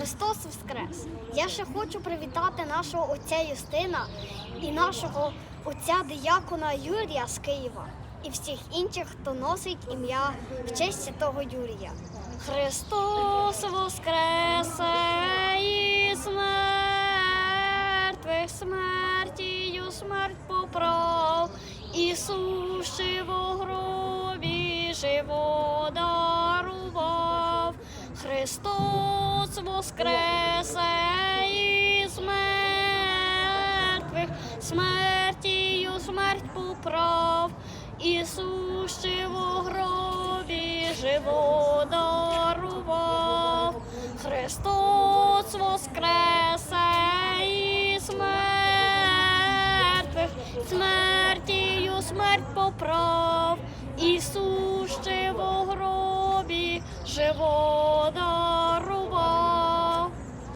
Христос Воскрес! Я ще хочу привітати нашого отця Юстина і нашого отця диякона Юрія з Києва і всіх інших, хто носить ім'я в честь святого Юрія. Христос Воскресе із мертвих смертію смерть поправ, Ісус жив у гробі живо дарував. Христос воскресе із мертвих, смертію смерть поправ, Ісус жив у гробі живо дарував. Христос воскресе із мертвих, смертію смерть поправ, Ісус жив у гробі живо